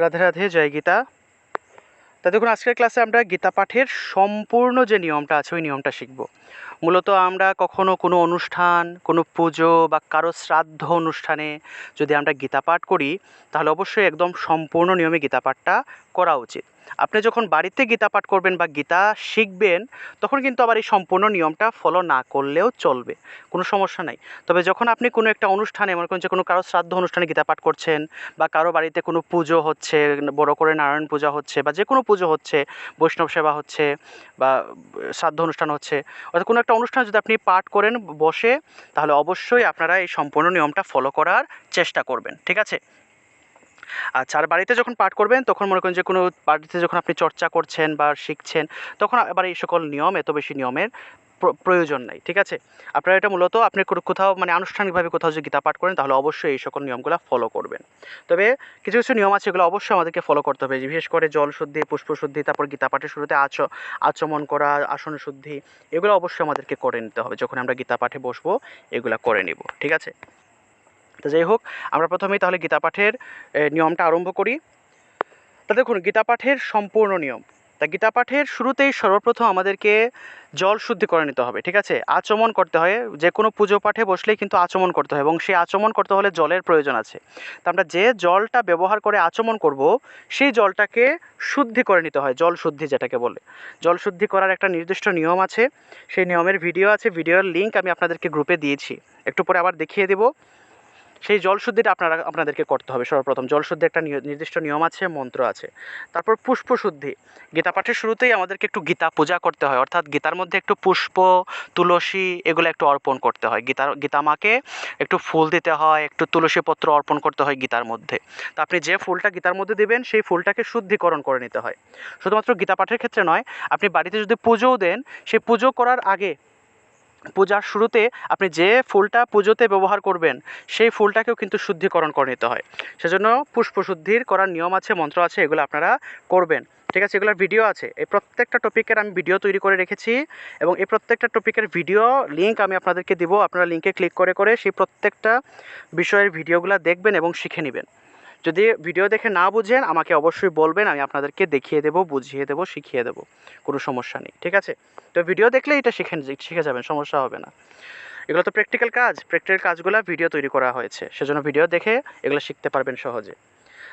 রাধে রাধে, জয় গীতা। তা দেখুন, আজকের ক্লাসে আমরা গীতা পাঠের সম্পূর্ণ যে নিয়মটা আছে, ওই নিয়মটা শিখব। মূলত আমরা কখনো কোনো অনুষ্ঠান, কোনো পুজো বা কারও শ্রাদ্ধ অনুষ্ঠানে যদি আমরা গীতা পাঠ করি, তাহলে অবশ্যই একদম সম্পূর্ণ নিয়মে গীতা পাঠটা করা উচিত। আপনি যখন বাড়িতে গীতা পাঠ করবেন বা গীতা শিখবেন, তখন কিন্তু আবার এই সম্পূর্ণ নিয়মটা ফলো না করলেও চলবে। কোনো সমস্যা নাই। তবে যখন আপনি কোনো একটা অনুষ্ঠানে, মনে করেন যে কোনো কারও শ্রাদ্ধ অনুষ্ঠানে গীতা পাঠ করছেন বা কারও বাড়িতে কোনো পুজো হচ্ছে, বড় করে নারায়ণ পূজা হচ্ছে বা যে কোনো পুজো হচ্ছে, বৈষ্ণব সেবা হচ্ছে বা শ্রাদ্ধ অনুষ্ঠান হচ্ছে, অর্থাৎ কোনো একটা অনুষ্ঠান যদি আপনি পাঠ করেন বসে, তাহলে অবশ্যই আপনারা এই সম্পূর্ণ নিয়মটা ফলো করার চেষ্টা করবেন। ঠিক আছে? আচ্ছা আর বাড়িতে যখন পাঠ করবেন, তখন মনে করেন যে কোনো বাড়িতে যখন আপনি চর্চা করছেন বা শিখছেন, তখন আবার এই সকল নিয়ম, এত বেশি নিয়মের প্র- প্রয়োজন নাই, ঠিক আছে? আপনারা এটা মূলত আপনি কোথাও মানে আনুষ্ঠানিকভাবে কোথাও যদি গীতা পাঠ করেন, তাহলে অবশ্যই এই সকল নিয়মগুলো ফলো করবেন। তবে কিছু কিছু নিয়ম আছে, এগুলো অবশ্যই আমাদেরকে ফলো করতে হবে। বিশেষ করে জল শুদ্ধি, পুষ্প শুদ্ধি, তারপর গীতা পাঠের শুরুতে আচ, আচমন করা, আসন শুদ্ধি, এগুলো অবশ্যই আমাদেরকে করে নিতে হবে। যখন আমরা গীতা পাঠে বসবো, এগুলো করে নিব, ঠিক আছে? তো যাই হোক, আমরা প্রথমেই তাহলে গীতা পাঠের নিয়মটা আরম্ভ করি। তা দেখুন, গীতা পাঠের সম্পূর্ণ নিয়ম। তা গীতা পাঠের শুরুতেই সর্বপ্রথম আমাদেরকে জল শুদ্ধি করে নিতে হবে, ঠিক আছে? আচমন করতে হয়, যে কোনো পুজো পাঠে বসলেই কিন্তু আচমন করতে হয় এবং সেই আচমন করতে হলে জলের প্রয়োজন আছে। তা আমরা যে জলটা ব্যবহার করে আচমন করব, সেই জলটাকে শুদ্ধি করে নিতে হয়, জল শুদ্ধি যেটাকে বলে। জল শুদ্ধি করার একটা নির্দিষ্ট নিয়ম আছে, সেই নিয়মের ভিডিও আছে, ভিডিওর লিঙ্ক আমি আপনাদেরকে গ্রুপে দিয়েছি। একটু পরে আবার দেখিয়ে দেবো। সেই জলশুদ্ধিটা আপনারা, আপনাদেরকে করতে হবে। সর্বপ্রথম জলশুদ্ধি একটা নির্দিষ্ট নিয়ম আছে, মন্ত্র আছে। তারপর পুষ্প শুদ্ধি গীতা পাঠের শুরুতেই আমাদেরকে একটু গীতা পূজা করতে হয়। অর্থাৎ গীতার মধ্যে একটু পুষ্প, তুলসী এগুলো একটু অর্পণ করতে হয়। গীতার, গীতা মাকে একটু ফুল দিতে হয়, একটু তুলসী পত্র অর্পণ করতে হয় গীতার মধ্যে। তা আপনি যে ফুলটা গীতার মধ্যে দেবেন, সেই ফুলটাকে শুদ্ধিকরণ করে নিতে হয়। শুধুমাত্র গীতা পাঠের ক্ষেত্রে নয়, আপনি বাড়িতে যদি পুজোও দেন, সেই পুজো করার আগে পূজার শুরুতে আপনি যে ফুলটা পুজোতে ব্যবহার করবেন, সেই ফুলটাকেও কিন্তু শুদ্ধিকরণ করে নিতে হয়। সেজন্য পুষ্প শুদ্ধির করার নিয়ম আছে, মন্ত্র আছে, এগুলো আপনারা করবেন। ঠিক আছে, এগুলোর ভিডিও আছে। এই প্রত্যেকটা টপিকের আমি ভিডিও তৈরি করে রেখেছি এবং এই প্রত্যেকটা টপিকের ভিডিও লিঙ্ক আমি আপনাদেরকে দিব। আপনারা লিঙ্কে ক্লিক করে করে সেই প্রত্যেকটা বিষয়ের ভিডিওগুলো দেখবেন এবং শিখে নেবেন। যদি ভিডিও দেখে না বুঝেন, আমাকে অবশ্যই বলবেন, আমি আপনাদেরকে দেখিয়ে দেবো, বুঝিয়ে দেবো, শিখিয়ে দেবো। কোনো সমস্যা নেই, ঠিক আছে? তো ভিডিও দেখলে এটা শিখে শিখে যাবেন, সমস্যা হবে না। এগুলো তো প্র্যাকটিক্যাল কাজ প্র্যাকটিক্যাল কাজগুলো ভিডিও তৈরি করা হয়েছে। সেজন্য ভিডিও দেখে এগুলো শিখতে পারবেন সহজে।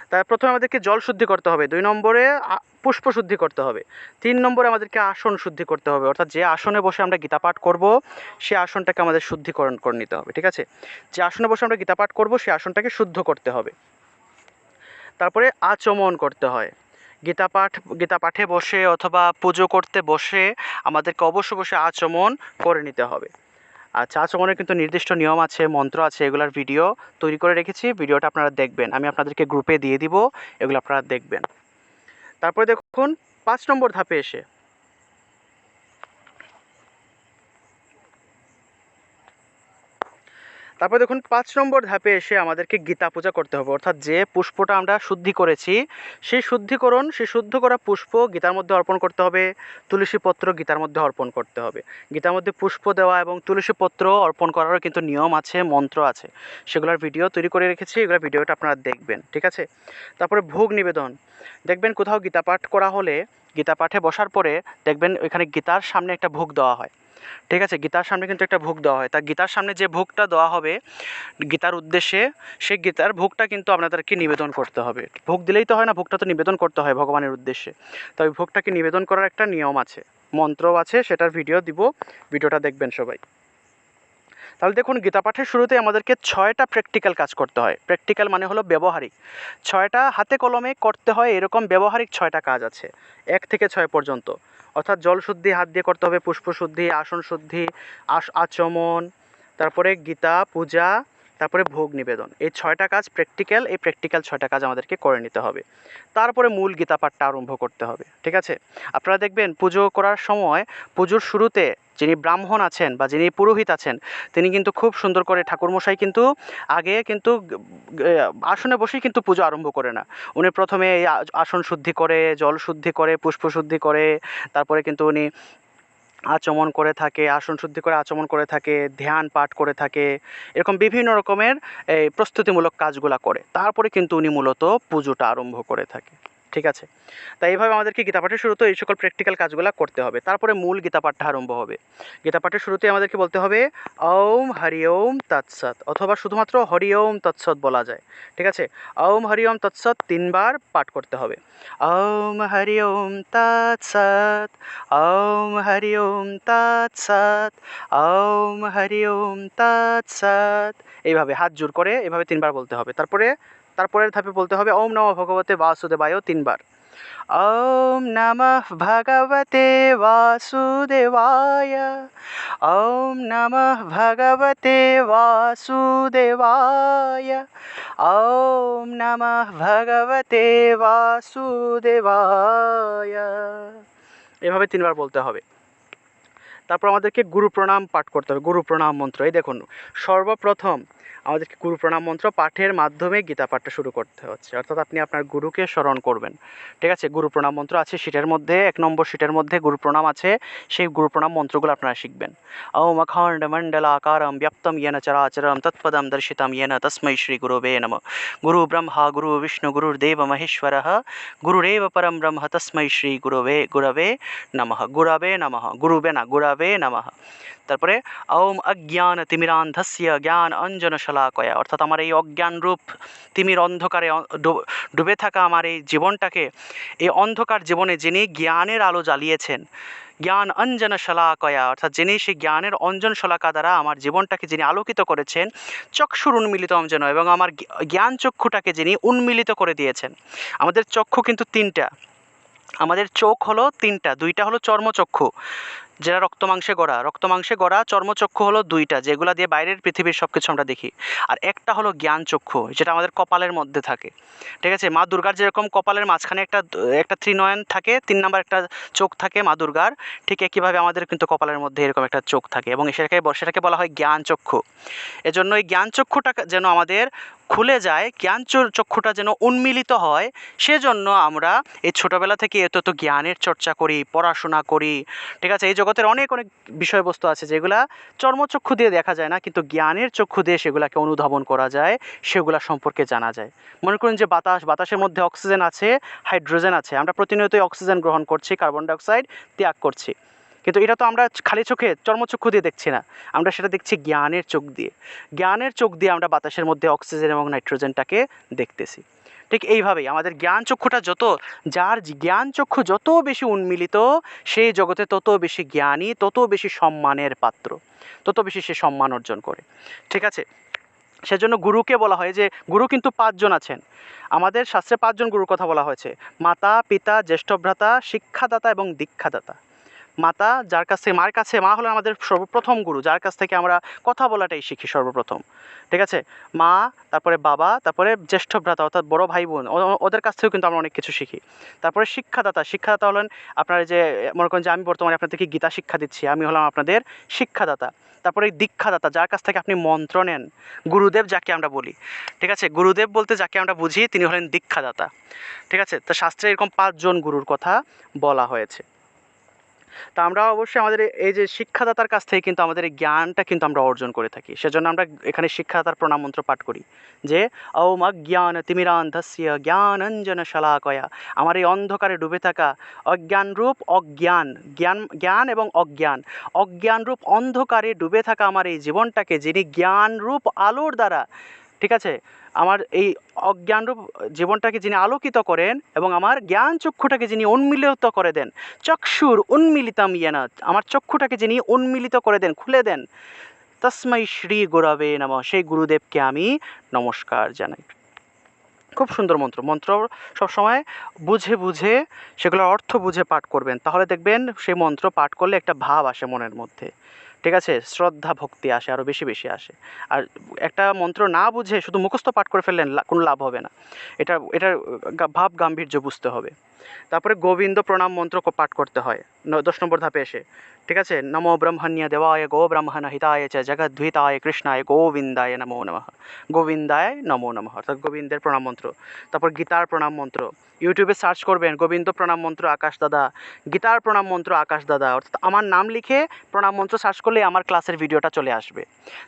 তা প্রথমে আমাদেরকে জল শুদ্ধি করতে হবে। দুই নম্বরে পুষ্প শুদ্ধি করতে হবে। তিন নম্বরে আমাদেরকে আসন শুদ্ধি করতে হবে। অর্থাৎ যে আসনে বসে আমরা গীতা পাঠ করব সেই আসনটাকে আমাদের শুদ্ধিকরণ করে নিতে হবে, ঠিক আছে? যে আসনে বসে আমরা গীতা পাঠ করব সেই আসনটাকে শুদ্ধ করতে হবে। তারপরে আচমন করতে হয়। গীতা পাঠ, গীতা পাঠে বসে অথবা পুজো করতে বসে আমাদেরকে অবশ্য বসে আচমন করে নিতে হবে। আচ্ছা আচমনের কিন্তু নির্দিষ্ট নিয়ম আছে, মন্ত্র আছে, এগুলার ভিডিও তৈরি করে রেখেছি। ভিডিওটা আপনারা দেখবেন। আমি আপনাদেরকে গ্রুপে দিয়ে দিব, এগুলো আপনারা দেখবেন। তারপরে দেখুন, পাঁচ নম্বর ধাপে এসে তারপর দেখুন, পাঁচ নম্বর ধাপে এসে আমাদেরকে গীতা পূজা করতে হবে। অর্থাৎ যে পুষ্পটা আমরা শুদ্ধি করেছি, সেই শুদ্ধিকরণ, সেই শুদ্ধ করা পুষ্প গীতার মধ্যে অর্পণ করতে হবে। তুলসী পত্র গীতার মধ্যে অর্পণ করতে হবে। গীতার মধ্যে পুষ্প দেওয়া এবং তুলসী পত্র অর্পণ করারও কিন্তু নিয়ম আছে, মন্ত্র আছে। সেগুলোর ভিডিও তৈরি করে রেখেছি এগুলোর ভিডিওটা আপনারা দেখবেন, ঠিক আছে? তারপরে ভোগ নিবেদন। দেখবেন কোথাও গীতা পাঠ করা হলে, গীতা পাঠে বসার পরে দেখবেন ওইখানে গীতার সামনে একটা ভোগ দেওয়া হয়। ঠিক আছে? গীতার সামনে কিন্তু একটা ভোগ দেওয়া হয়। তা গীতার সামনে যে ভোগটা দেওয়া হবে, গীতার উদ্দেশ্যে, সেই গীতার ভোগটা কিন্তু আপনাদেরকে নিবেদন করতে হবে। ভোগ দিলেই তো হয় না, ভোগটা তো নিবেদন করতে হয় ভগবানের উদ্দেশ্যে। তবে ভোগটাকে নিবেদন করার একটা নিয়ম আছে, মন্ত্রও আছে, সেটার ভিডিও দিব। ভিডিওটা দেখবেন সবাই। তাহলে দেখুন গীতা পাঠের শুরুতে আমাদেরকে ছয়টা প্র্যাকটিক্যাল কাজ করতে হয়। প্র্যাকটিক্যাল মানে হলো ব্যবহারিক। ছয়টা হাতে কলমে করতে হয়, এরকম ব্যবহারিক ছয়টা কাজ আছে, এক থেকে ছয় পর্যন্ত। অর্থাৎ জল শুদ্ধি, হাত দিয়ে করতে হবে পুষ্প শুদ্ধি, আসন শুদ্ধি আচমন, তারপরে গীতা, পূজা, তারপরে ভোগ নিবেদন। এই ছয়টা কাজ প্র্যাকটিক্যাল এই প্র্যাকটিক্যাল ছয়টা কাজ আমাদেরকে করে নিতে হবে। তারপরে মূল গীতা পাঠটা আরম্ভ করতে হবে, ঠিক আছে? আপনারা দেখবেন, পুজো করার সময়, পুজোর শুরুতে যিনি ব্রাহ্মণ আছেন বা যিনি পুরোহিত আছেন, তিনি কিন্তু খুব সুন্দর করে ঠাকুরমশাই কিন্তু আগে কিন্তু আসনে বসেই কিন্তু পুজো আরম্ভ করে না। উনি প্রথমে আসন শুদ্ধি করে, জল শুদ্ধি করে, পুষ্প শুদ্ধি করে, তারপরে কিন্তু উনি আচমন করে থাকে, আসন শুদ্ধি করে, আচমন করে থাকে, ধ্যান পাঠ করে থাকে, এরকম বিভিন্ন রকমের এই প্রস্তুতিমূলক কাজগুলা করে। তারপরে কিন্তু উনি মূলত পুজোটা আরম্ভ করে থাকে। ঠিক আছে? তাই এইভাবে আমাদেরকে গীতা পাঠের শুরুতে এই সকল প্র্যাকটিক্যাল কাজগুলো করতে হবে। তারপরে মূল গীতা পাঠটা আরম্ভ হবে। গীতা পাঠের শুরুতে আমাদেরকে বলতে হবে, ওম হরি ওম তৎসৎ অথবা শুধুমাত্র হরি ওম তৎসৎ বলা যায়। ঠিক আছে? ওম হরি ওম তৎসৎ তিনবার পাঠ করতে হবে। ওম হরি ওম তৎসৎ ওম হরি ওম তৎসৎ ওম হরি ওম তৎসৎ এইভাবে হাত জোর করে এভাবে তিনবার বলতে হবে। তারপরে তারপরের ধাপে বলতে হবে, ওম নমঃ ভগবতে বাসুদেবায় তিনবার। ওম নমঃ ভগবতে বাসুদেবায়। ওম নমঃ ভগবতে বাসুদেবায়। ওম নমঃ ভগবতে বাসুদেবায়। এভাবে তিনবার বলতে হবে। তারপর আমাদেরকে গুরু প্রণাম পাঠ করতে হবে গুরু প্রণাম মন্ত্র। এই দেখুন, সর্বপ্রথম আমাদেরকে গুরু প্রণাম মন্ত্র পাঠের মাধ্যমে গীতা পাঠটা শুরু করতে হচ্ছে। অর্থাৎ আপনি আপনার গুরুকে স্মরণ করবেন। ঠিক আছে? গুরু প্রণাম মন্ত্র আছে সিটের মধ্যে, এক নম্বর শীটের মধ্যে গুরু প্রণাম আছে, সেই গুরু প্রণাম মন্ত্রগুলো আপনারা শিখবেন। ওম অখণ্ড মণ্ডল আকারম ব্যক্তম ইয়েন চরাচরম তৎপদম দর্শিতম ইয়েন তস্मै শ্রী গুরুবে নম। গুরু ব্রহ্মা, গুরু বিষ্ণু গুরুর্দেব মহেশ্বর গুরুরেব পরম ব্রহ্ম তস্मै শ্রী গুরুবে, গুরবে নমঃ গুরবে নমঃ, গুরুবে না, গুরবে নমঃ। তারপরে ওম অজ্ঞান তিমিরান্ধস্য, জ্ঞান অঞ্জন শলাকয়া অর্থাৎ আমার এই অজ্ঞান রূপ তিমির অন্ধকারে ডুবে থাকা আমার এই জীবনটাকে, এই অন্ধকার জীবনে যিনি জ্ঞানের আলো জ্বালিয়েছেন, জ্ঞান অঞ্জন শলাকয়া অর্থাৎ যিনি সেই জ্ঞানের অঞ্জন শলাকা দ্বারা আমার জীবনটাকে যিনি আলোকিত করেছেন, চক্ষুর উন্মিলিত অঞ্জন এবং আমার জ্ঞান চক্ষুটাকে যিনি উন্মিলিত করে দিয়েছেন। আমাদের চক্ষু কিন্তু তিনটা। আমাদের চোখ হলো তিনটা, দুইটা হলো চর্মচক্ষু। যেটা রক্ত মাংসে গড়া। রক্ত মাংসে গড়া, চর্মচক্ষু হলো দুইটা, যেগুলা দিয়ে বাইরের পৃথিবীর সব কিছু আমরা দেখি। আর একটা হলো জ্ঞান চক্ষু, যেটা আমাদের কপালের মধ্যে থাকে। ঠিক আছে? মা দুর্গার যেরকম কপালের মাঝখানে একটা একটা ত্রিনয়ন থাকে, তিন নাম্বার একটা চোখ থাকে মা দুর্গার, ঠিক একইভাবে আমাদের কিন্তু কপালের মধ্যে এরকম একটা চোখ থাকে এবং সেটাকে সেটাকে বলা হয় জ্ঞান চক্ষু। এজন্য এই জ্ঞান চক্ষুটা যেন আমাদের খুলে যায়, জ্ঞান চক্ষুটা যেন উন্মিলিত হয়, সেজন্য আমরা এই ছোটোবেলা থেকে এত তো জ্ঞানের চর্চা করি, পড়াশোনা করি। ঠিক আছে? এই জগতের অনেক অনেক বিষয়বস্তু আছে যেগুলা চর্মচক্ষু দিয়ে দেখা যায় না, কিন্তু জ্ঞানের চক্ষু দিয়ে সেগুলাকে অনুধাবন করা যায়, সেগুলা সম্পর্কে জানা যায়। মনে করুন যে বাতাস, বাতাসের মধ্যে অক্সিজেন আছে, হাইড্রোজেন আছে। আমরা প্রতিনিয়তই অক্সিজেন গ্রহণ করছি, কার্বন ডাইঅক্সাইড ত্যাগ করছি। কিন্তু এটা তো আমরা খালি চোখে চর্মচক্ষু দিয়ে দেখছি না। আমরা সেটা দেখছি জ্ঞানের চোখ দিয়ে। জ্ঞানের চোখ দিয়ে আমরা বাতাসের মধ্যে অক্সিজেন এবং নাইট্রোজেনটাকে দেখতেছি। ঠিক এইভাবেই আমাদের জ্ঞান চক্ষুটা যত, যার জ্ঞান চক্ষু যত বেশি উন্মিলিত সেই জগতে তত বেশি জ্ঞানী, তত বেশি সম্মানের পাত্র, তত বেশি সে সম্মান অর্জন করে। ঠিক আছে? সেজন্য গুরুকে বলা হয় যে, গুরু কিন্তু পাঁচজন আছেন। আমাদের শাস্ত্রে পাঁচজন গুরুর কথা বলা হয়েছে। মাতা, পিতা, জ্যেষ্ঠ ভ্রাতা, শিক্ষাদাতা এবং দীক্ষাদাতা। মাতা, যার কাছ থেকে মার কাছে মা হলো আমাদের সর্বপ্রথম গুরু, যার কাছ থেকে আমরা কথা বলাটাই শিখি সর্বপ্রথম। ঠিক আছে? মা, তারপরে বাবা, তারপরে জ্যেষ্ঠ ভ্রাতা, অর্থাৎ বড় ভাই বোন ওদের কাছ থেকেও কিন্তু আমরা অনেক কিছু শিখি। তারপরে শিক্ষাদাতা শিক্ষাদাতা হলেন আপনার যে, মনে করেন যে আমি বর্তমানে আপনাদেরকে গীতা শিক্ষা দিচ্ছি, আমি হলাম আপনাদের শিক্ষাদাতা। তারপরে দীক্ষাদাতা, যার কাছ থেকে আপনি মন্ত্র নেন, গুরুদেব যাকে আমরা বলি। ঠিক আছে? গুরুদেব বলতে যাকে আমরা বুঝি, তিনি হলেন দীক্ষাদাতা। ঠিক আছে? তো শাস্ত্রে এরকম পাঁচজন গুরুর কথা বলা হয়েছে। তা আমরা অবশ্যই আমাদের এই যে শিক্ষাদাতার কাছ থেকে কিন্তু আমাদের এই জ্ঞানটা কিন্তু আমরা অর্জন করে থাকি। সেজন্য আমরা এখানে শিক্ষাদাতার প্রণাম মন্ত্র পাঠ করি যে ওম অজ্ঞান তিমিরান্ধস্য জ্ঞানঞ্জন শলাকয়া। আমার এই অন্ধকারে ডুবে থাকা অজ্ঞানরূপ অজ্ঞান, জ্ঞান জ্ঞান এবং অজ্ঞান, অজ্ঞানরূপ অন্ধকারে ডুবে থাকা আমার এই জীবনটাকে যিনি জ্ঞানরূপ আলোর দ্বারা ঠিক আছে? আমার এই অজ্ঞানরূপ জীবনটাকে যিনি আলোকিত করেন এবং আমার জ্ঞান চক্ষুটাকে যিনি উন্মিলিত করে দেন, চক্ষুর উন্মিলিতাম ইয়েনা আমার চক্ষুটাকে যিনি উন্মিলিত করে দেন, খুলে দেন তসমাই শ্রী গুরবে নম। সেই গুরুদেবকে আমি নমস্কার জানাই। খুব সুন্দর মন্ত্র। মন্ত্র সবসময় বুঝে বুঝে সেগুলোর অর্থ বুঝে পাঠ করবেন। তাহলে দেখবেন সেই মন্ত্র পাঠ করলে একটা ভাব আসে মনের মধ্যে। ঠিক আছে? শ্রদ্ধা, ভক্তি আসে আরও বেশি বেশি আসে। আর একটা মন্ত্র না বুঝে শুধু মুখস্থ পাঠ করে ফেললেন কোনো লাভ হবে না। এটা, এটার ভাব গাম্ভীর্য বুঝতে হবে। তারপরে গোবিন্দ প্রণাম মন্ত্র পাঠ করতে হয়। দশ নম্বর ধাপে এসে। ঠিক আছে? নমো ব্রহ্মণ্য দেবায় গো ব্রহ্মণ হিতায় চ জগদ্ধিতায় কৃষ্ণায় গোবিন্দায় নমো নমঃ। গোবিন্দায় নমো নমঃ। অর্থাৎ গোবিন্দের প্রণাম মন্ত্র। তারপর গীতার প্রণাম মন্ত্র। ইউটিউবে সার্চ করবেন গোবিন্দ প্রণাম মন্ত্র আকাশ দাদা। গীতার প্রণাম মন্ত্র আকাশ দাদা। অর্থাৎ আমার নাম লিখে প্রণাম মন্ত্র সার্চ করলেই আমার ক্লাসের ভিডিওটা চলে আসবে।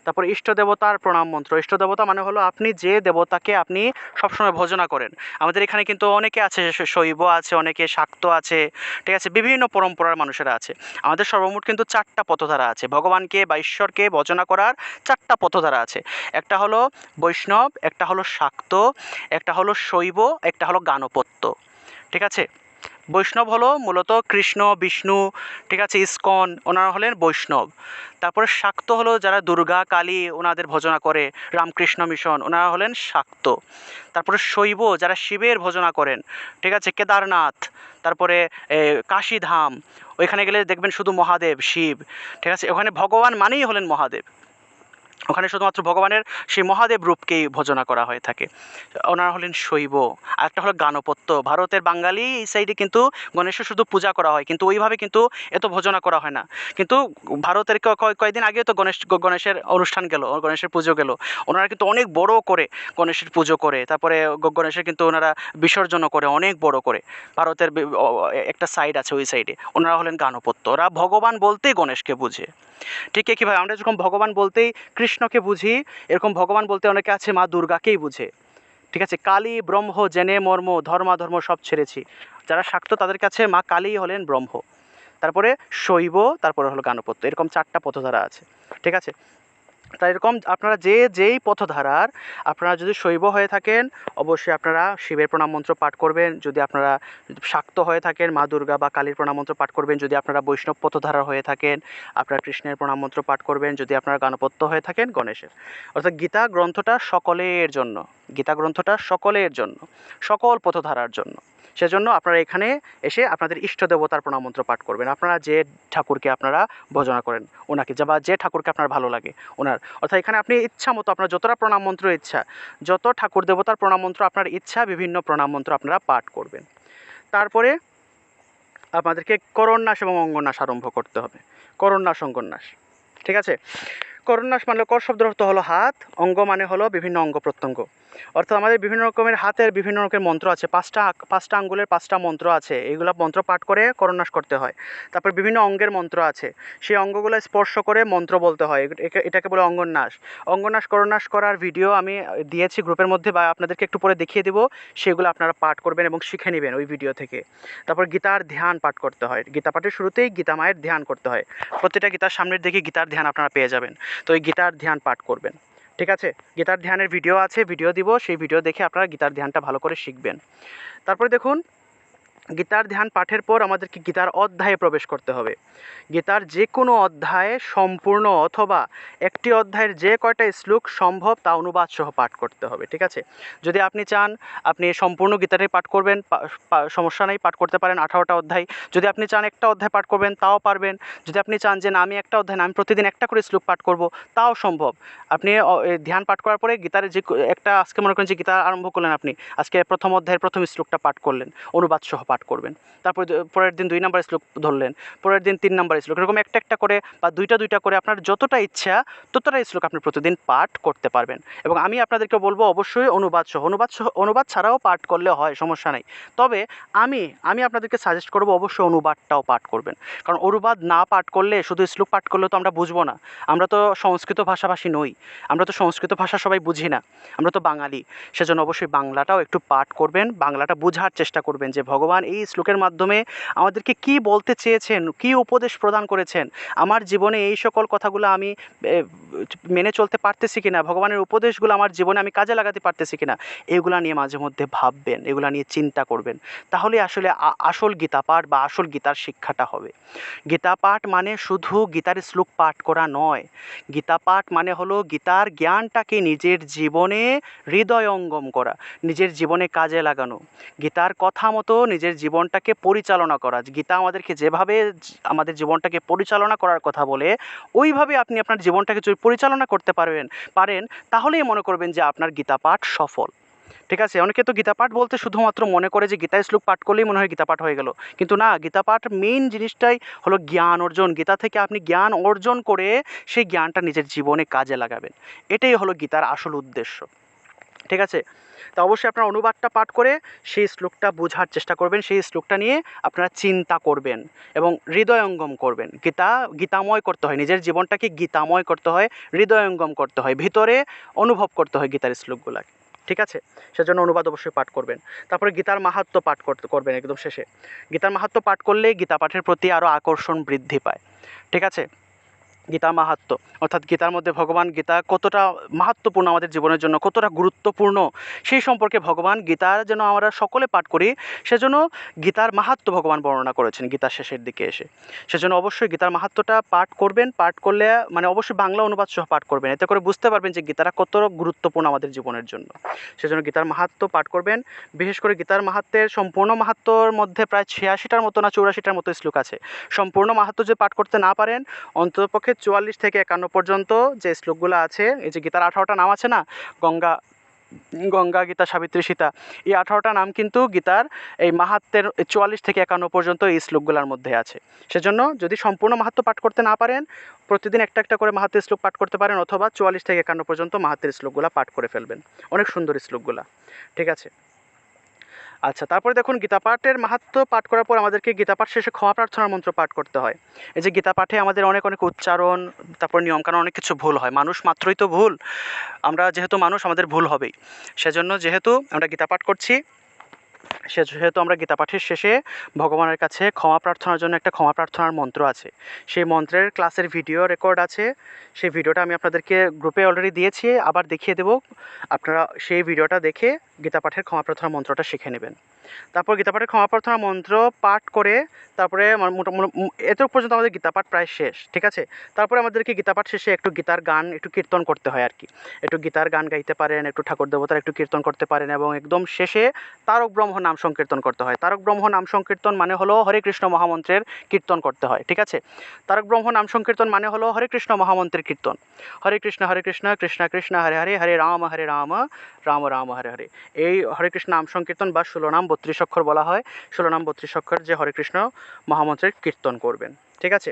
তারপর ইষ্ট দেবতার প্রণাম মন্ত্র। ইষ্ট দেবতা মানে হলো আপনি যে দেবতাকে আপনি সবসময় ভজনা করেন। আমাদের এখানে কিন্তু অনেকে আছে শৈব আছে, অনেকে শাক্ত আছে, ঠিক আছে? বিভিন্ন পরম্পরার মানুষেরা আছে। আমাদের সর্বমোট কিন্তু চারটা পথধারা আছে। ভগবানকে বা ঈশ্বরকে বচনা করার চারটা পথধারা আছে। একটা হলো বৈষ্ণব, একটা হলো শাক্ত, একটা হলো শৈব, একটা হলো গানপত্য। ঠিক আছে? বৈষ্ণব হলো মূলত কৃষ্ণ, বিষ্ণু, ঠিক আছে, ইস্কন, ওনারা হলেন বৈষ্ণব। তারপরে শাক্ত হলো যারা দুর্গা, কালী ওনাদের ভজনা করে, রামকৃষ্ণ মিশন, ওনারা হলেন শাক্ত। তারপরে শৈব যারা শিবের ভজনা করেন, ঠিক আছে, কেদারনাথ, তারপরে কাশীধাম, ওইখানে গেলে দেখবেন শুধু মহাদেব, শিব, ঠিক আছে, ওখানে ভগবান মানেই হলেন মহাদেব। ওখানে শুধুমাত্র ভগবানের সেই মহাদেব রূপকেই ভজনা করা হয়ে থাকে। ওনারা হলেন শৈব। আর একটা হলো গানপত্য। ভারতের বাঙালি এই সাইডে কিন্তু গণেশের শুধু পূজা করা হয়, কিন্তু ওইভাবে কিন্তু এত ভজনা করা হয় না। কিন্তু ভারতের কয়েকদিন আগেও তো গণেশ, গণেশের অনুষ্ঠান গেল, গণেশের পুজো গেল। ওনারা কিন্তু অনেক বড় করে গণেশের পুজো করে, তারপরে গণেশের কিন্তু ওনারা বিসর্জনও করে, অনেক বড় করে। ভারতের একটা সাইড আছে ওই সাইডে ওনারা হলেন গানপত্য। ওরা ভগবান বলতেই গণেশকে বুঝে। ঠিক কীভাবে আমরা যেরকম ভগবান বলতেই কৃষ্ণকে বুঝি, এরকম ভগবান বলতে অনেকে আছে মা দুর্গাকেই বুঝে। ঠিক আছে? কালী, ব্রহ্ম, জেনে, মর্ম ধর্মাধর্ম সব ছেড়েছি। যারা শাক্ত তাদের কাছে মা কালী হলেন ব্রহ্ম। তারপরে শৈব, তারপরে হলো গানপত্য। এরকম চারটা পথধারা আছে। ঠিক আছে? তাই এরকম আপনারা যে যেই পথধারার আপনারা যদি শৈব হয়ে থাকেন, অবশ্যই আপনারা শিবের প্রণাম মন্ত্র পাঠ করবেন। যদি আপনারা শাক্ত হয়ে থাকেন, মা দুর্গা বা কালীর প্রণাম মন্ত্র পাঠ করবেন। যদি আপনারা বৈষ্ণব পথধারা হয়ে থাকেন, আপনারা কৃষ্ণের প্রণাম মন্ত্র পাঠ করবেন। যদি আপনারা গানপত্য হয়ে থাকেন, গণেশের। অর্থাৎ গীতা গ্রন্থটা সকলের জন্য, গীতা গ্রন্থটা সকলের জন্য, সকল পথধারার জন্য। সেজন্য আপনারা এখানে এসে আপনাদের ইষ্ট দেবতার প্রণাম মন্ত্র পাঠ করবেন। আপনারা যে ঠাকুরকে আপনারা ভজনা করেন, ওনাকে যা বা যে ঠাকুরকে আপনার ভালো লাগে, ওনার অর্থাৎ এখানে আপনি ইচ্ছা মতো আপনার যতটা প্রণাম মন্ত্র ইচ্ছা, যত ঠাকুর দেবতার প্রণাম মন্ত্র আপনার ইচ্ছা, বিভিন্ন প্রণাম মন্ত্র আপনারা পাঠ করবেন। তারপরে আপনাদেরকে করন্যাস এবং অঙ্গন্যাস আরম্ভ করতে হবে। করন্যাস অঙ্গন্যাস ঠিক আছে? করন্যাস মানে কর শব্দ অর্থ হলো হাত, অঙ্গ মানে হলো বিভিন্ন অঙ্গ প্রত্যঙ্গ। অর্থাৎ আমাদের বিভিন্ন রকমের হাতের বিভিন্ন রকমের মন্ত্র আছে। পাঁচটা পাঁচটা আঙ্গুলের পাঁচটা মন্ত্র আছে। এইগুলো মন্ত্র পাঠ করে করন্যাস করতে হয়। তারপর বিভিন্ন অঙ্গের মন্ত্র আছে। সেই অঙ্গগুলো স্পর্শ করে মন্ত্র বলতে হয়। এটাকে বলে অঙ্গন্যাস। অঙ্গন্যাস, করন্যাস করার ভিডিও আমি দিয়েছি গ্রুপের মধ্যে বা আপনাদেরকে একটু পরে দেখিয়ে দেবো। সেগুলো আপনারা পাঠ করবেন এবং শিখে নেবেন ওই ভিডিও থেকে। তারপর গীতার ধ্যান পাঠ করতে হয়। গীতা পাঠের শুরুতেই গীতা মায়ের ধ্যান করতে হয়। প্রতিটা গীতার সামনের দিকে গীতার ধ্যান আপনারা পেয়ে যাবেন। তো ওই গীতার ধ্যান পাঠ করবেন। ঠিক আছে? গীতার ধ্যানের ভিডিও আছে ভিডিও দিব, সেই ভিডিও দেখে আপনারা গীতার ধ্যানটা ভালো করে শিখবেন। তারপরে দেখুন গীতার ধ্যান পাঠের পর আমাদেরকে গীতার অধ্যায়ে প্রবেশ করতে হবে। গীতার যে কোনো অধ্যায়ে সম্পূর্ণ অথবা একটি অধ্যায়ের যে কয়টা শ্লোক সম্ভব তা অনুবাদ সহ পাঠ করতে হবে, ঠিক আছে? যদি আপনি চান, আপনি সম্পূর্ণ গীতাটাই পাঠ করবেন সমস্যা নেই, পাঠ করতে পারেন আঠারোটা অধ্যায়। যদি আপনি চান একটা অধ্যায় পাঠ করবেন, তাও পারবেন। যদি আপনি চান যে না, আমি একটা অধ্যায় আমি প্রতিদিন একটা করে শ্লোক পাঠ করব, তাও সম্ভব। আপনি ধ্যান পাঠ করার পরে গীতার যে একটা আজকে মনে করেন যে গীতা আরম্ভ করলেন আপনি, আজকে প্রথম অধ্যায়ের প্রথম শ্লোকটা পাঠ করলেন, অনুবাদ সহ পাঠ করবেন। তারপর পরের দিন দুই নম্বর শ্লোক ধরলেন, পরের দিন তিন নম্বর শ্লোক, এরকম একটা একটা করে বা দুইটা দুইটা করে আপনার যতটা ইচ্ছা ততটা শ্লোক আপনি প্রতিদিন পাঠ করতে পারবেন। এবং আমি আপনাদেরকে বলব অবশ্যই অনুবাদ সহ অনুবাদ সহ, অনুবাদ ছাড়াও পাঠ করলে হয়, সমস্যা নেই। তবে আমি আমি আপনাদেরকে সাজেস্ট করব অবশ্যই অনুবাদটাও পাঠ করবেন। কারণ অনুবাদ না পাঠ করলে, শুধু শ্লোক পাঠ করলে তো আমরা বুঝব না। আমরা তো সংস্কৃত ভাষাভাষী নই। আমরা তো সংস্কৃত ভাষা সবাই বুঝি না। আমরা তো বাঙালি। সেজন্য অবশ্যই বাংলাটাও একটু পাঠ করবেন, বাংলাটা বোঝার চেষ্টা করবেন যে ভগবান এই শ্লোকের মাধ্যমে আমাদেরকে কি বলতে চেয়েছেন, কি উপদেশ প্রদান করেছেন? আমার জীবনে এই সকল কথাগুলো আমি মেনে চলতে পারতেছি কিনা? ভগবানের উপদেশগুলো আমার জীবনে আমি কাজে লাগাতে পারতেছি কিনা? এগুলা নিয়ে মাঝে মধ্যে ভাববেন, এগুলা নিয়ে চিন্তা করবেন। তাহলে আসলে আসল গীতা পাঠ বা আসল গীতার শিক্ষাটা হবে। গীতা পাঠ মানে শুধু গীতার শ্লোক পাঠ করা নয়। গীতা পাঠ মানে হলো গীতার জ্ঞানটাকে নিজের জীবনে হৃদয়ঙ্গম করা, নিজের জীবনে কাজে লাগানো। গীতার কথা মতো নিজের জীবনটাকে পরিচালনা করা। গীতা আমাদেরকে যেভাবে আমাদের জীবনটাকে পরিচালনা করার কথা বলে, ওইভাবে আপনি আপনার জীবনটাকে যদি পরিচালনা করতে পারবেন পারেন, তাহলেই মনে করবেন যে আপনার গীতা পাঠ সফল। ঠিক আছে? অনেকে তো গীতা পাঠ বলতে শুধুমাত্র মনে করে যে গীতা শ্লোক পাঠ করলেই মনে হয় গীতা পাঠ হয়ে গেল। কিন্তু না, গীতা পাঠ মেইন জিনিসটাই হলো জ্ঞান অর্জন। গীতা থেকে আপনি জ্ঞান অর্জন করে সেই জ্ঞানটা নিজের জীবনে কাজে লাগাবেন। এটাই হলো গীতার আসল উদ্দেশ্য। ঠিক আছে? তা অবশ্যই আপনার অনুবাদটা পাঠ করে সেই শ্লোকটা বোঝার চেষ্টা করবেন, সেই শ্লোকটা নিয়ে আপনারা চিন্তা করবেন এবং হৃদয়ঙ্গম করবেন। গীতা, গীতাময় করতে হয়, নিজের জীবনটাকে গীতাময় করতে হয়, হৃদয়ঙ্গম করতে হয়, ভিতরে অনুভব করতে হয় গীতার শ্লোকগুলাকে। ঠিক আছে? সেজন্য অনুবাদ অবশ্যই পাঠ করবেন। তারপরে গীতার মাহাত্ম পাঠ করতে, করবেন একদম শেষে। গীতার মাহাত্ম পাঠ করলে গীতা পাঠের প্রতি আরও আকর্ষণ বৃদ্ধি পায়। ঠিক আছে? গীতা মাহাত্ম। অর্থাৎ গীতার মধ্যে ভগবান গীতা কতটা মাহাত্মপূর্ণ আমাদের জীবনের জন্য, কতটা গুরুত্বপূর্ণ, সেই সম্পর্কে ভগবান গীতার যেন আমরা সকলে পাঠ করি, সেজন্য গীতার মাহাত্ম ভগবান বর্ণনা করেছেন গীতার শেষের দিকে এসে। সেজন্য অবশ্যই গীতার মাহাত্মটা পাঠ করবেন, পাঠ করলে মানে অবশ্যই বাংলা অনুবাদ সহ পাঠ করবেন। এতে করে বুঝতে পারবেন যে গীতাটা কত গুরুত্বপূর্ণ আমাদের জীবনের জন্য। সেজন্য গীতার মাহাত্ম পাঠ করবেন, বিশেষ করে গীতার মাহাত্মের সম্পূর্ণ মাহাত্মর মধ্যে প্রায় ছিয়াশিটার মতো না চৌরাশিটার মতো শ্লোক আছে। সম্পূর্ণ মাহাত্ম যদি পাঠ করতে না পারেন, অন্ততপক্ষে চুয়াল্লিশ থেকে একান্ন পর্যন্ত যে শ্লোকগুলো আছে, এই যে গীতার আঠারোটা নাম আছে না? গঙ্গা গঙ্গা গীতা, সাবিত্রী সীতা। এই আঠারোটা নাম কিন্তু গীতার এই মাহাত্মের চুয়াল্লিশ থেকে একান্ন পর্যন্ত এই শ্লোকগুলোর মধ্যে আছে। সেজন্য যদি সম্পূর্ণ মাহাত্ম পাঠ করতে না পারেন, প্রতিদিন একটা একটা করে মাহাত্মের শ্লোক পাঠ করতে পারেন, অথবা চুয়াল্লিশ থেকে একান্ন পর্যন্ত মাহাত্মের শ্লোকগুলো পাঠ করে ফেলবেন। অনেক সুন্দর শ্লোকগুলা। ঠিক আছে? আচ্ছা তারপরে দেখুন, গীতা পাঠের মাহাত্ম পাঠ করার পর আমাদেরকে গীতা পাঠ শেষে ক্ষমা প্রার্থনার মন্ত্র পাঠ করতে হয়। এই যে গীতা পাঠে আমাদের অনেক অনেক উচ্চারণ, তারপর নিয়মকানুন অনেক কিছু ভুল হয়। মানুষ মাত্রই তো ভুল। আমরা যেহেতু মানুষ, আমাদের ভুল হবেই। সেজন্য যেহেতু আমরা গীতা পাঠ করছি, সে যেহেতু আমরা গীতা পাঠের শেষে ভগবানের কাছে ক্ষমা প্রার্থনার জন্য একটা ক্ষমা প্রার্থনার মন্ত্র আছে। সেই মন্ত্রের ক্লাসের ভিডিও রেকর্ড আছে। সেই ভিডিওটা আমি আপনাদেরকে গ্রুপে অলরেডি দিয়েছি। আবার দেখিয়ে দেবো। আপনারা সেই ভিডিওটা দেখে গীতা পাঠের ক্ষমা প্রার্থনা মন্ত্রটা শিখে নেবেন। তারপর গীতা পাঠের ক্ষমা প্রার্থনা মন্ত্র পাঠ করে তারপরে এত পর্যন্ত আমাদের গীতা পাঠ প্রায় শেষ, ঠিক আছে? তারপরে আমাদেরকে গীতা পাঠ শেষে একটু গীতার গান একটু কীর্তন করতে হয় আর কি। একটু গীতার গান গাইতে পারেন, একটু ঠাকুর দেবতার একটু কীর্তন করতে পারেন এবং একদম শেষে তারক ব্রহ্ম নাম সংকীর্তন করতে হয়। তারক ব্রহ্ম নাম সংকীর্তন মানে হলো হরে কৃষ্ণ মহামন্ত্রের কীর্তন করতে হয়, ঠিক আছে? তারক ব্রহ্ম নাম সংকীর্তন মানে হলো হরে কৃষ্ণ মহামন্ত্রের কীর্তন। হরে কৃষ্ণ হরে কৃষ্ণ কৃষ্ণ কৃষ্ণ, হরে হরে হরে রাম হরে রাম রাম রাম, হরে হরে। এই হরে কৃষ্ণ নাম সংকীর্তন বা ষোলো নাম বত্রিশ অক্ষর বলা হয়। ষোলো নাম বত্রিশ অক্ষর যে হরে কৃষ্ণ মহামন্ত্রের কীর্তন করবেন। ঠিক আছে?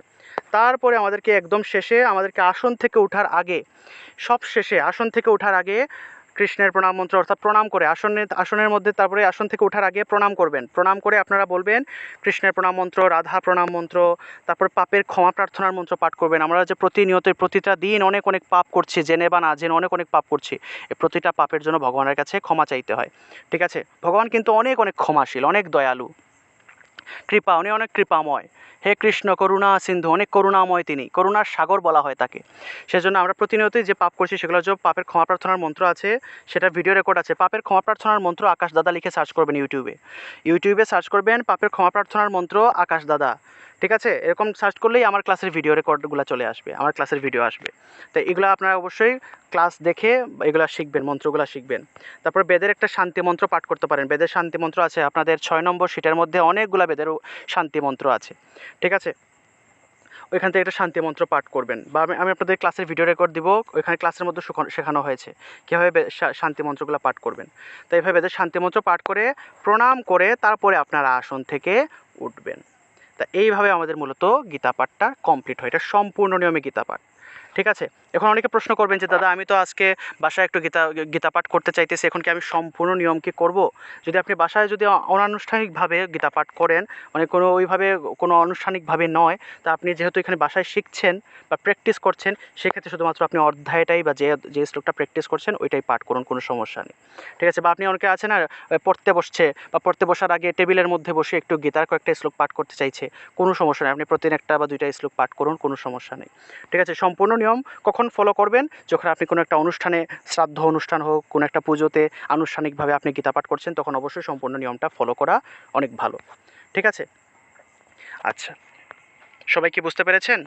তারপরে আমাদেরকে একদম শেষে, আমাদেরকে আসন থেকে ওঠার আগে সব শেষে আসন থেকে ওঠার আগে কৃষ্ণের প্রণাম মন্ত্র অর্থাৎ প্রণাম করে আসনে, আসনের মধ্যে তারপরে আসন থেকে ওঠার আগে প্রণাম করবেন। প্রণাম করে আপনারা বলবেন, কৃষ্ণের প্রণাম মন্ত্র, রাধা প্রণাম মন্ত্র, তারপর পাপের ক্ষমা প্রার্থনার মন্ত্র পাঠ করবেন। আমরা যে প্রতিনিয়ত প্রতিটা দিন অনেক অনেক পাপ করছি, জেনে বা না জেনে অনেক অনেক পাপ করছি। এই প্রতিটা পাপের জন্য ভগবানের কাছে ক্ষমা চাইতে হয়। ঠিক আছে? ভগবান কিন্তু অনেক অনেক ক্ষমাশীল, অনেক দয়ালু। কৃপা, উনি অনেক কৃপাময়। হে কৃষ্ণ, করুণা, সিন্ধু, অনেক করুণাময় তিনি। করুণার সাগর বলা হয় তাকে। সেজন্য আমরা প্রতিনিয়তই যে পাপ করছি সেগুলো যে পাপের ক্ষমা প্রার্থনার মন্ত্র আছে, সেটা ভিডিও রেকর্ড আছে। পাপের ক্ষমা প্রার্থনার মন্ত্র আকাশ দাদা লিখে সার্চ করবেন ইউটিউবে ইউটিউবে সার্চ করবেন পাপের ক্ষমা প্রার্থনার মন্ত্র আকাশ দাদা। ঠিক আছে? এরকম সার্চ করলেই আমার ক্লাসের ভিডিও রেকর্ডগুলো চলে আসবে, আমার ক্লাসের ভিডিও আসবে। তো এগুলো আপনারা অবশ্যই ক্লাস দেখে এগুলো শিখবেন, মন্ত্রগুলো শিখবেন। তারপর বেদের একটা শান্তি মন্ত্র পাঠ করতে পারেন। বেদের শান্তি মন্ত্র আছে, আপনাদের ছয় নম্বর সিটের মধ্যে অনেকগুলো বেদের শান্তি মন্ত্র আছে। ঠিক আছে? ওইখান থেকে একটা শান্তি মন্ত্র পাঠ করবেন। বা আমি আমি আপনাদের ক্লাসের ভিডিও রেকর্ড দিব, ওইখানে ক্লাসের মধ্যে শেখানো হয়েছে। কীভাবে শান্তি মন্ত্রগুলো পাঠ করবেন। তো এইভাবে বেদের শান্তি মন্ত্র পাঠ করে, প্রণাম করে তারপরে আপনারা আসন থেকে উঠবেন। তা এইভাবে আমাদের মূলত গীতা পাঠটা কমপ্লিট হয়। এটা সম্পূর্ণ নিয়মে গীতা পাঠ ঠিক আছে? এখন অনেকে প্রশ্ন করবেন যে, দাদা, আমি তো আজকে বাসায় একটু গীতা গীতা পাঠ করতে চাইতেছি, এখন কি আমি সম্পূর্ণ নিয়ম কি করব? যদি আপনি বাসায় যদি অনানুষ্ঠানিকভাবে গীতা পাঠ করেন মানে কোনো ওইভাবে কোনো আনুষ্ঠানিকভাবে নয়, তা আপনি যেহেতু এখানে বাসায় শিখছেন বা প্র্যাকটিস করছেন, সেক্ষেত্রে শুধুমাত্র আপনি অধ্যায়টাই বা যে যে শ্লোকটা প্র্যাকটিস করছেন, ওইটাই পাঠ করুন, কোনো সমস্যা নেই। ঠিক আছে? বা আপনি অনেকে আছে না পড়তে বসছে, বা পড়তে বসার আগে টেবিলের মধ্যে বসে একটু গীতার কয়েকটা শ্লোক পাঠ করতে চাইছে, কোনো সমস্যা নেই। আপনি প্রতিদিন একটা বা দুইটা শ্লোক পাঠ করুন, কোনো সমস্যা নেই। ঠিক আছে? সম্পূর্ণ নিয়ম কখন ফলো করবেন? যখন আপনি কোনো একটা অনুষ্ঠানে, শ্রাদ্ধ অনুষ্ঠান হোক, কোনো একটা পুজোতে আনুষ্ঠানিকভাবে আপনি গীতাপাঠ করছেন, তখন অবশ্যই সম্পূর্ণ নিয়মটা ফলো করা অনেক ভালো। ঠিক আছে? আচ্ছা। সবাই কি বুঝতে পেরেছেন?